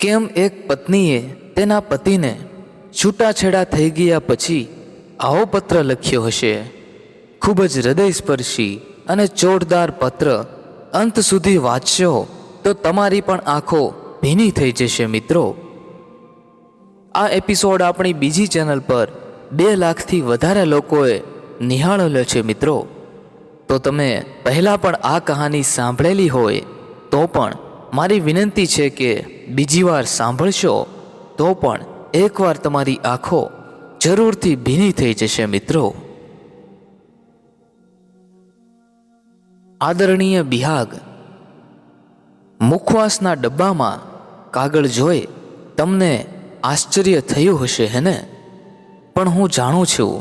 કેમ એક પત્નીએ તેના પતિને છૂટાછેડા થઈ ગયા પછી આવો પત્ર લખ્યો હશે? ખૂબ જ હૃદયસ્પર્શી અને ચોરદાર પત્ર. અંત સુધી વાંચશો તો તમારી પણ આંખો ભીની થઈ જશે મિત્રો. આ એપિસોડ આપણી બીજી ચેનલ પર બે લાખથી વધારે લોકોએ નિહાળેલો છે મિત્રો. તો તમે પહેલાં પણ આ કહાની સાંભળેલી હોય તો પણ મારી વિનંતી છે કે બીજી વાર સાંભળશો, તો પણ એકવાર તમારી આંખો જરૂરથી ભીની થઈ જશે મિત્રો. આદરણીય બિહાગ, મુખવાસના ડબ્બામાં કાગળ જોઈ તમને આશ્ચર્ય થયું હશે હેને પણ હું જાણું છું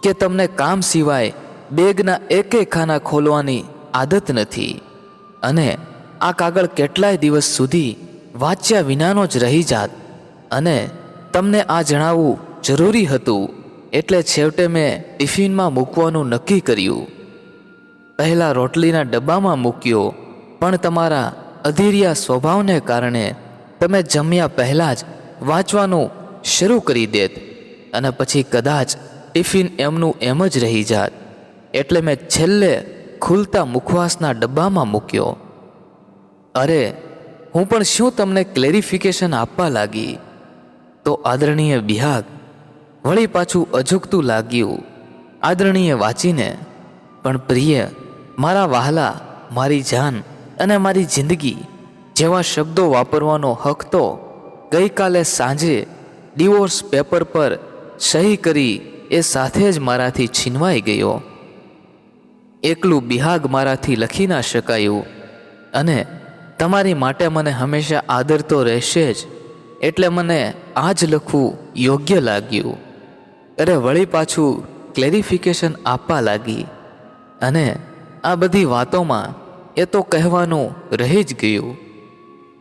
કે તમને કામ સિવાય બેગના એકે ખાના ખોલવાની આદત નથી. અને આ કાગળ કેટલાય દિવસ સુધી વાંચ્યા વિનાનો જ રહી જાત અને તમને આ જણાવવું જરૂરી હતું. એટલે છેવટે મેં ટિફિનમાં મૂકવાનું નક્કી કર્યું. પહેલાં રોટલીના ડબ્બામાં મૂક્યો, પણ તમારા અધીરિયા સ્વભાવને કારણે તમે જમ્યા પહેલાં જ વાંચવાનું શરૂ કરી દેત અને પછી કદાચ ટિફિન એમનું એમ જ રહી જાત. એટલે મેં છેલ્લે ખુલતા મુખવાસના ડબ્બામાં મૂક્યો. અરે, હું પણ શું તમને ક્લેરિફિકેશન આપવા લાગી? તો આદરણીય બિહાગ, વળી પાછું અજુકતું લાગ્યું. આદરણીય વાંચીને, પણ પ્રિય, મારા વહાલા, મારી જાન અને મારી જિંદગી જેવા શબ્દો વાપરવાનો હક તો ગઈકાલે સાંજે ડિવોર્સ પેપર પર સહી કરી એ સાથે જ મારાથી છીનવાઈ ગયો. એકલું બિહાગ મારાથી લખી ના શકાયું અને તમારી માટે મને હંમેશા આદર તો રહેશે જ, એટલે મને આ જ લખવું યોગ્ય લાગ્યું. અરે વળી પાછું ક્લેરિફિકેશન આપવા લાગી. અને આ બધી વાતોમાં એ તો કહેવાનું રહી જ ગયું.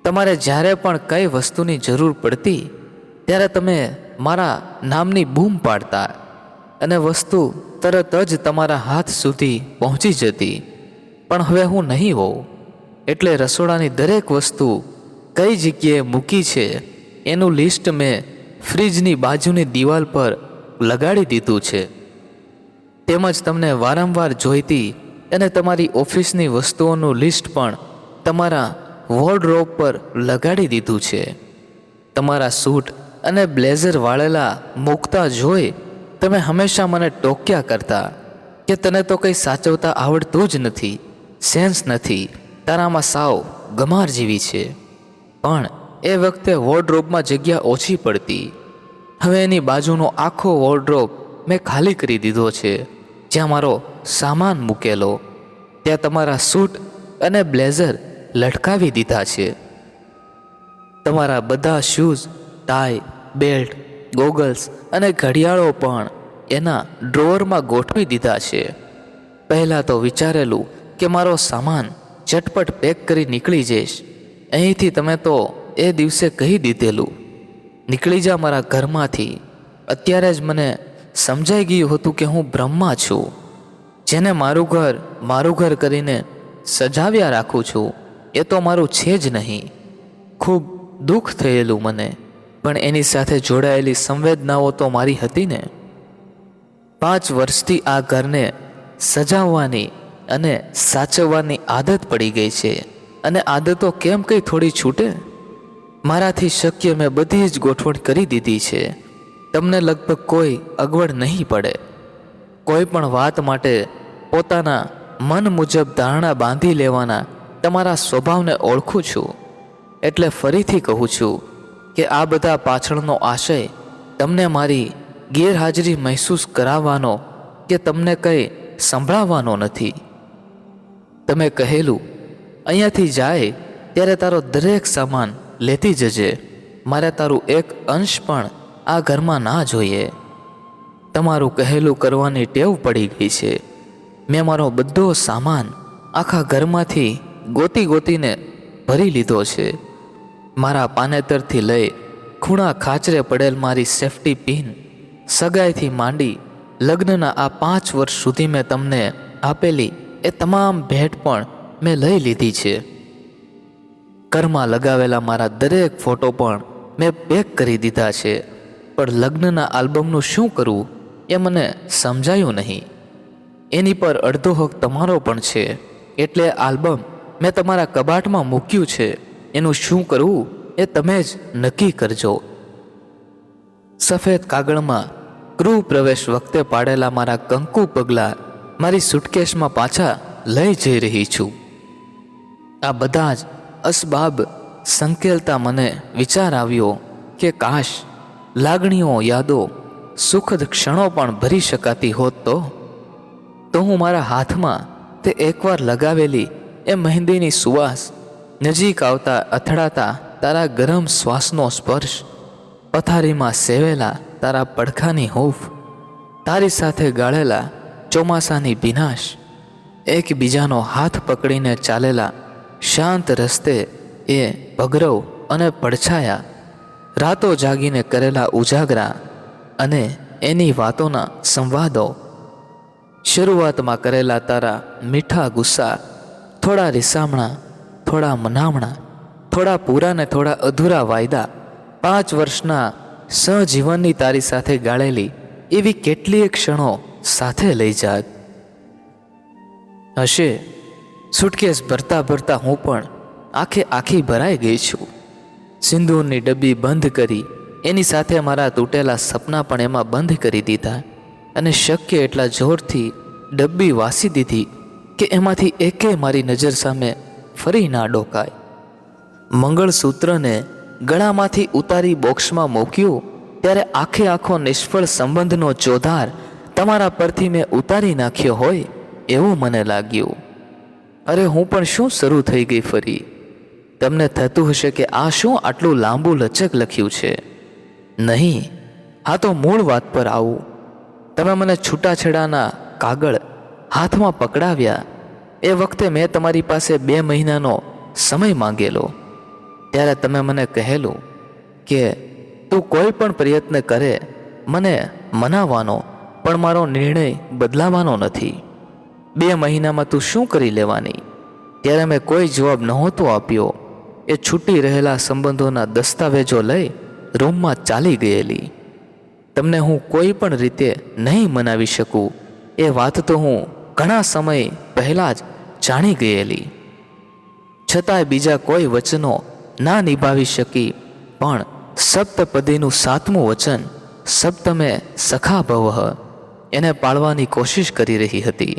તમારે જ્યારે પણ કઈ વસ્તુની જરૂર પડતી, ત્યારે તમે મારા નામની બૂમ પાડતા અને વસ્તુ તરત જ તમારા હાથ સુધી પહોંચી જતી. પણ હવે હું નહીં હોઉં. એટલે રસોડાની દરેક વસ્તુ કઈ જગ્યાએ મૂકી છે, એનું લિસ્ટ મેં ફ્રીજની બાજુની દિવાલ પર લગાડી દીધું છે. તેમજ તમને વારંવાર જોઈતી અને તમારી ઓફિસની વસ્તુઓનું લિસ્ટ પણ તમારા વોર્ડરોબ પર લગાડી દીધું છે. તમારા સૂટ અને બ્લેઝર વાળેલા મૂકતા જોઈ તમે હંમેશા મને ટોક્યા કરતા કે તને તો કંઈ સાચવતા આવડતું જ નથી, સેન્સ નથી. તારામાં સાવ ગમાર જેવી છે. પણ એ વખતે વોર્ડરોબમાં જગ્યા ઓછી પડતી. હવે એની બાજુનો આખો વોર્ડરોબ મેં ખાલી કરી દીધો છે. જ્યાં મારો સામાન મૂકેલો. ત્યાં તમારા સૂટ અને બ્લેઝર લટકાવી દીધા છે. તમારા બધા શૂઝ, ટાઈ, બેલ્ટ, ગોગલ્સ અને ઘડિયાળો પણ એના ડ્રોવરમાં ગોઠવી દીધા છે. પહેલાં તો વિચારેલું કે મારો સામાન ચટપટ પેક કરી નીકળી જઈશ. અહીંથી તમે તો એ દિવસે કહી દીધેલું. નીકળી જા મારા ઘરમાંથી. અત્યારે જ મને સમજાઈ ગયું હતું કે હું બ્રહ્મા છું. જેને મારું ઘર મારું ઘર કરીને સજાવ્યા રાખું છું. એ તો મારું છે જ નહીં. ખૂબ દુઃખ થયેલું મને. પણ એની સાથે જોડાયેલી સંવેદનાઓ તો મારી હતી ને. પાંચ વર્ષથી આ ઘરને સજાવવાની અને સાચવવાની આદત પડી ગઈ છે. અને આદતો કેમ કંઈ થોડી છૂટે? મારાથી શક્ય મેં બધી જ ગોઠવણ કરી દીધી છે. તમને લગભગ કોઈ અગવડ નહીં પડે. કોઈ પણ વાત માટે પોતાના મન મુજબ ધારણા બાંધી લેવાના તમારા સ્વભાવને ઓળખું છું. એટલે ફરીથી કહું છું કે આ બધા પાછળનો આશય તમને મારી ગેરહાજરી મહેસૂસ કરાવવાનો કે તમને કંઈ સંભળાવવાનો નથી. તમે કહેલું, અહીંયાથી જાય ત્યારે તારો દરેક સામાન લેતી જજે. મારે તારું એક અંશ પણ આ ઘરમાં ના જોઈએ. તમારું કહેલું કરવાની ટેવ પડી ગઈ છે. મેં મારો બધો સામાન આખા ઘરમાંથી ગોતી ગોતીને ભરી લીધો છે. મારા પાનેતરથી લઈ ખૂણા ખાચરે પડેલ મારી સેફટી પિન સગાઈથી માંડી લગ્નના આ પાંચ વર્ષ સુધી મેં તમને આપેલી એ તમામ ભેટ પણ મેં લઈ લીધી છે. ઘરમાં લગાવેલા મારા દરેક ફોટો પણ મેં પેક કરી દીધા છે. પણ લગ્નના આલ્બમનું શું કરવું એ મને સમજાયું નહીં. એની પર અડધો હક તમારો પણ છે. એટલે આલ્બમ મેં તમારા કબાટમાં મૂક્યું છે. એનું શું કરવું એ તમે જ નક્કી કરજો. સફેદ કાગળમાં ગૃહ પ્રવેશ વખતે પાડેલા મારા કંકુ પગલાં મારી સુટકેશમાં પાછા લઈ જઈ રહી છું. આ બધા જ અસબાબ સંકેલતા મને વિચાર આવ્યો કે કાશ લાગણીઓ, યાદો, સુખદ ક્ષણો પણ ભરી શકાતી હોત તો? તો હું મારા હાથમાં તે એકવાર લગાવેલી એ મહેંદીની સુવાસ નજીક આવતા અથડાતા તારા ગરમ શ્વાસનો સ્પર્શ, પથારીમાં સેવેલા તારા પડખાની હૂફ, તારી સાથે ગાળેલા ચોમાસાની વિનાશ એકબીજાનો હાથ પકડીને ચાલેલા શાંત રસ્તે એ ભગરવ અને પડછાયા રાતો જાગીને કરેલા ઉજાગરા અને એની વાતોના સંવાદો. શરૂઆતમાં કરેલા તારા મીઠા ગુસ્સા, થોડા રિસામણા, થોડા મનામણા, થોડા પૂરા ને થોડા અધૂરા વાયદા પાંચ વર્ષના સહજીવનની તારી સાથે ગાળેલી એવી કેટલીય ક્ષણો સાથે લઈ જાત. હશે, સુટકેસ ભરતા ભરતા હું પણ આખે આખી ભરાઈ ગઈ છું. સિંદૂરની ડબ્બી બંધ કરી, એની સાથે મારા તૂટેલા સપના પણ એમાં બંધ કરી દીધા અને શક્ય એટલા જોરથી ડબ્બી વાસી દીધી કે એમાંથી એકે મારી નજર સામે ફરી ના ડોકાય. મંગળસૂત્રને ગળામાંથી ઉતારી બોક્સમાં મૂક્યું, ત્યારે આખે આખો નિષ્ફળ સંબંધનો ચોધાર તમારા પરથી મેં ઉતારી નાખ્યો હોય એવું મને લાગ્યું. અરે, હું પણ શું શરૂ થઈ ગઈ ફરી? તમને થતું હશે કે આ શું આટલું લાંબુ લચક લખ્યું છે? નહીં આ તો મૂળ વાત પર આવું. તમે મને છૂટાછેડાના કાગળ હાથમાં પકડાવ્યા. એ વખતે મેં તમારી પાસે બે મહિનાનો સમય માંગેલો. ત્યારે તમે મને કહેલું કે તું કોઈ પણ પ્રયત્ન કરે, મને મનાવવાનો પણ મારો નિર્ણય બદલાવાનો નથી. બે મહિનામાં તું શું કરી લેવાની? ત્યારે મેં કોઈ જવાબ નહોતો આપ્યો. એ છૂટી રહેલા સંબંધોના દસ્તાવેજો લઈ રૂમમાં ચાલી ગયેલી. તમને હું કોઈ પણ રીતે નહીં મનાવી શકું. એ વાત તો હું ઘણા સમય પહેલાં જ જાણી ગયેલી. છતાંય બીજા કોઈ વચનો ના નિભાવી શકી, પણ સપ્તપદીનું સાતમું વચન સપ્તમે સખા ભવઃ એને પાળવાની કોશિશ કરી રહી હતી.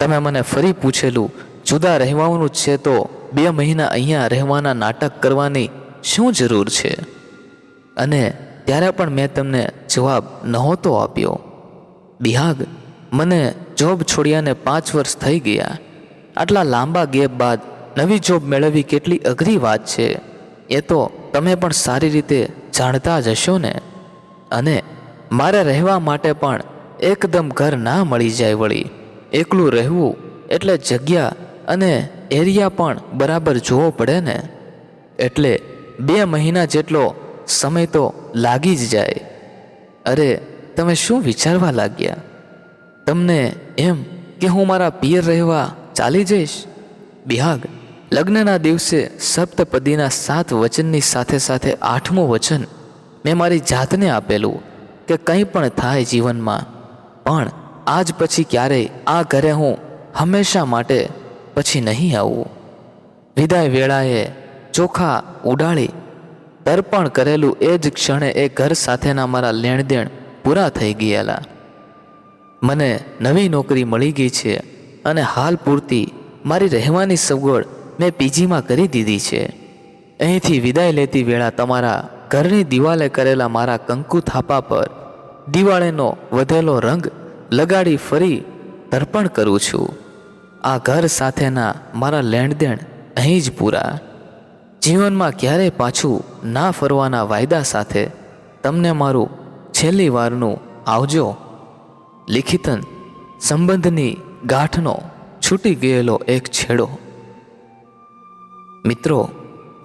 તમે મને ફરી પૂછેલું, જુદા રહેવાનું છે તો બે મહિના અહીંયા રહેવાના નાટક કરવાની શું જરૂર છે? અને ત્યારે પણ મેં તમને જવાબ નહોતો આપ્યો. બિહાગ, મને જોબ છોડ્યાને પાંચ વર્ષ થઈ ગયા. આટલા લાંબા ગેપ બાદ નવી જોબ મેળવવી કેટલી અઘરી વાત છે. એ તો તમે પણ સારી રીતે જાણતા જ હશો ને. અને મારે રહેવા માટે પણ એકદમ ઘર ના મળી જાય વળી. એકલું રહેવું એટલે જગ્યા અને એરિયા પણ બરાબર જોવો પડે ને. એટલે બે મહિના જેટલો સમય તો લાગી જ જાય. અરે, તમે શું વિચારવા લાગ્યા? તમને એમ કે હું મારા પિયર રહેવા ચાલી જઈશ? બિહાગ, લગ્નના દિવસે સપ્તપદીના સાત વચનની સાથે સાથે આઠમું વચન મેં મારી જાતને આપેલું કે કંઈ પણ થાય જીવનમાં પણ આજ પછી ક્યારેય આ ઘરે હું હંમેશા માટે પછી નહીં આવું. વિદાય વેળાએ ચોખા ઉડાડી, તર્પણ કરેલું એ જ ક્ષણે એ ઘર સાથેના મારા લેણદેણ પૂરા થઈ ગયેલા. મને નવી નોકરી મળી ગઈ છે અને હાલ પૂરતી મારી રહેવાની સગવડ મેં પીજીમાં કરી દીધી છે. અહીંથી વિદાય લેતી વેળા તમારા ઘરની દિવાલે કરેલા મારા કંકુ થાપા પર દિવાળીનો વધેલો રંગ લગાડી ફરી તર્પણ કરું છું. આ ઘર સાથેના મારા લેણદેણ અહીં જ પૂરા. જીવનમાં ક્યારેય પાછું ના ફરવાના વાયદા સાથે તમને મારું છેલ્લી વારનું આવજો. લિખિતન સંબંધની ગાંઠનો છૂટી ગયેલો એક છેડો. મિત્રો,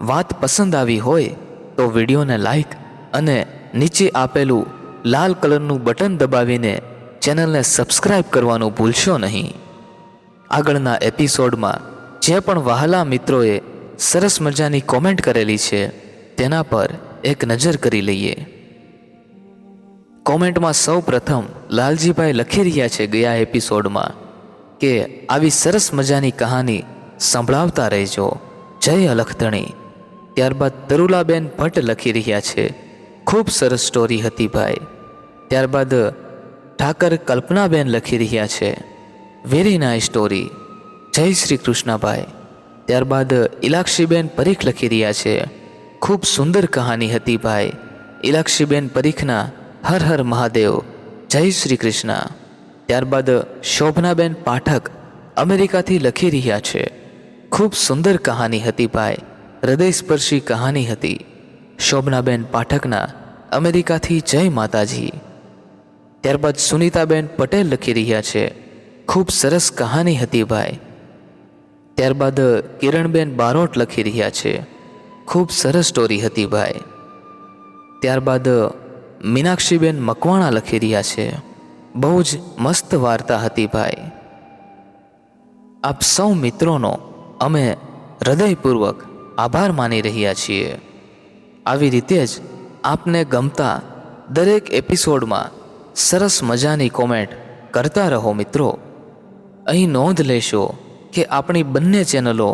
વાત પસંદ આવી હોય તો વિડીયોને લાઈક અને નીચે આપેલું લાલ કલરનું બટન દબાવીને ચેનલને સબસ્ક્રાઇબ કરવાનું ભૂલશો નહીં. આગળના એપિસોડમાં જે પણ વહાલા મિત્રોએ સરસ મજાની કોમેન્ટ કરેલી છે, તેના પર એક નજર કરી લઈએ. કોમેન્ટમાં સૌ પ્રથમ લાલજીભાઈ લખી રહ્યા છે ગયા એપિસોડમાં કે આવી સરસ મજાની કહાની સંભળાવતા રહેજો. જય અલખધણી ત્યારબાદ તરુલાબેન ભટ્ટ લખી રહ્યા છે. ખૂબ સરસ સ્ટોરી હતી ભાઈ. ત્યારબાદ ઠાકર કલ્પનાબેન લખી રહ્યા છે. Very nice story. Jay Shri કૃષ્ણભાઈ. ત્યારબાદ ઇલાક્ષીબેન પરીખ લખી રહ્યા છે. ખૂબ સુંદર કહાની હતી ભાઈ. ઇલાક્ષીબેન પરીખના હર હર મહાદેવ. જય શ્રી કૃષ્ણ. ત્યારબાદ શોભનાબેન પાઠક અમેરિકાથી લખી રહ્યા છે. ખૂબ સુંદર કહાની હતી ભાઈ. હૃદયસ્પર્શી કહાની હતી. શોભનાબેન પાઠકના અમેરિકાથી જય માતાજી. ત્યારબાદ સુનીતાબેન પટેલ લખી રહ્યા છે. ખૂબ સરસ કહાની હતી ભાઈ. ત્યારબાદ કિરણબેન બારોટ લખી રહ્યા છે. ખૂબ સરસ સ્ટોરી હતી ભાઈ. ત્યારબાદ મીનાક્ષીબેન મકવાણા લખી રહ્યા છે. બહુ જ મસ્ત વાર્તા હતી ભાઈ. આપ સૌ મિત્રોનો અમે હૃદયપૂર્વક આભાર માની રહ્યા છીએ. આવી રીતે જ આપને ગમતા દરેક એપિસોડમાં સરસ મજાની કોમેન્ટ કરતા રહો મિત્રો. અહીં નોંધ લેશો કે આપણી બંને ચેનલો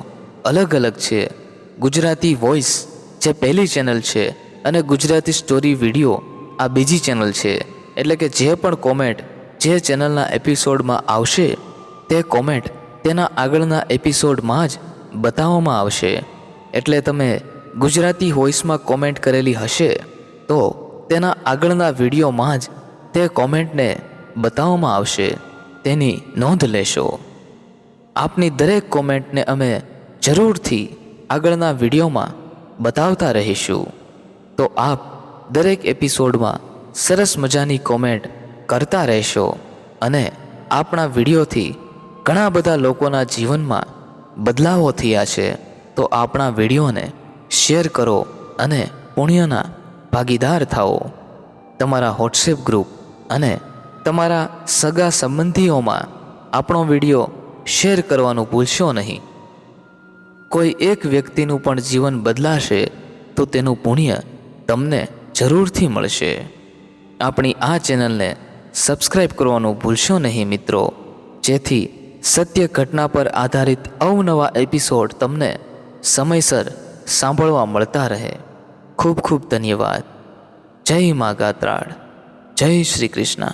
અલગ અલગ છે. ગુજરાતી વોઇસ જે પહેલી ચેનલ છે અને ગુજરાતી સ્ટોરી વીડિયો આ બીજી ચેનલ છે. એટલે કે જે પણ કોમેન્ટ જે ચેનલના એપિસોડમાં આવશે, તે કોમેન્ટ તેના આગળના એપિસોડમાં જ બતાવવામાં આવશે. એટલે તમે ગુજરાતી વોઇસમાં કોમેન્ટ કરેલી હશે, તો તેના આગળના વિડીયોમાં જ તે કોમેન્ટને બતાવવામાં આવશે, તેની નોંધ લેશો. આપની દરેક કોમેન્ટને અમે જરૂરથી આગળના વિડીયોમાં બતાવતા રહીશું. તો આપ દરેક એપિસોડમાં સરસ મજાની કોમેન્ટ કરતા રહેશો અને આપણા વિડીયોથી ઘણા બધા લોકોના જીવનમાં બદલાવો થયા છે. તો આપણા વિડીયોને શેર કરો અને પુણ્યના ભાગીદાર થાઓ. તમારા વોટ્સએપ ગ્રુપ અને તમારા સગા સંબંધીઓમાં આપણો વીડિયો શેર કરવાનું ભૂલશો નહીં. કોઈ એક વ્યક્તિનું પણ જીવન બદલાશે તો તેનું પુણ્ય તમને જરૂરથી મળશે. આપણી આ ચેનલને સબસ્ક્રાઈબ કરવાનું ભૂલશો નહીં મિત્રો, જેથી સત્ય ઘટના પર આધારિત અવનવા એપિસોડ તમને સમયસર સાંભળવા મળતા રહે. ખૂબ ખૂબ ધન્યવાદ. જય મા ગાત્રાળ. જય શ્રી કૃષ્ણ.